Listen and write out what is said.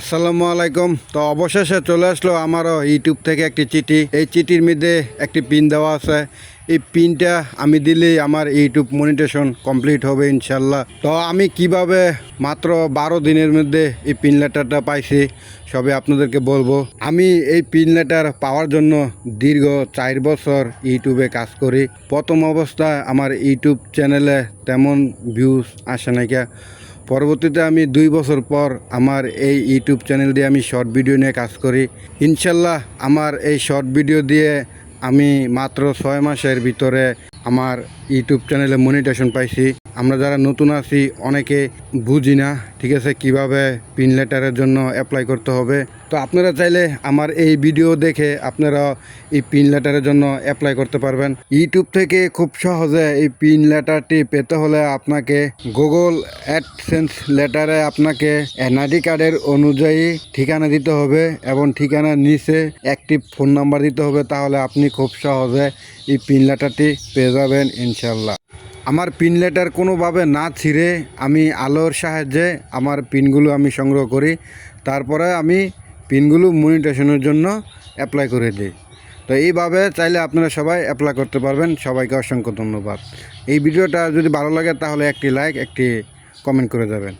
আসসালামু আলাইকুম। তো অবশেষে চলে আসলো আমারও ইউটিউব থেকে একটি চিঠি। এই চিঠির মধ্যে একটি পিন দেওয়া আছে। এই পিনটা আমি দিলেই আমার ইউটিউব মনিটেশন কমপ্লিট হবে ইনশাল্লাহ। তো আমি কীভাবে মাত্র বারো দিনের মধ্যে এই পিন লেটারটা পাইছি সবে আপনাদেরকে বলব। আমি এই পিন লেটার পাওয়ার জন্য দীর্ঘ চার বছর ইউটিউবে কাজ করি। প্রথম অবস্থায় আমার ইউটিউব চ্যানেলে তেমন ভিউজ আসে নাকি পরবর্তীতে আমি দুই বছর পর আমার এই ইউটিউব চ্যানেল দিয়ে আমি শর্ট ভিডিও নিয়ে কাজ করি। ইনশাল্লাহ আমার এই শর্ট ভিডিও দিয়ে আমি মাত্র ছয় মাসের ভিতরে আমার ইউটিউব চ্যানেলে মনিটেশন পাইছি। আমরা যারা নতুন আছি, অনেকে বুঝি না, ঠিক আছে, কীভাবে পিন লেটারের জন্য অ্যাপ্লাই করতে হবে। তো আপনারা চাইলে আমার এই ভিডিও দেখে আপনারা এই পিন লেটারের জন্য অ্যাপ্লাই করতে পারবেন। ইউটিউব থেকে খুব সহজে এই পিন লেটারটি পেতে হলে আপনাকে গুগল অ্যাডসেন্স লেটারে আপনাকে এনআইডি কার্ডের অনুযায়ী ঠিকানা দিতে হবে এবং ঠিকানার নিচে একটি ফোন নাম্বার দিতে হবে, তাহলে আপনি খুব সহজে এই পিন লেটারটি পেয়ে যাবেন ইনশাল্লাহ। আমার পিন লেটার কোনোভাবে না ছিঁড়ে আমি আলোর সাহায্যে আমার পিনগুলো আমি সংগ্রহ করি। তারপরে আমি পিনগুলো মনিটেশনের জন্য অ্যাপ্লাই করে দিই। তো এইভাবে চাইলে আপনারা সবাই অ্যাপ্লাই করতে পারবেন। সবাইকে অসংখ্য ধন্যবাদ। এই ভিডিওটা যদি ভালো লাগে তাহলে একটি লাইক একটি কমেন্ট করে যাবেন।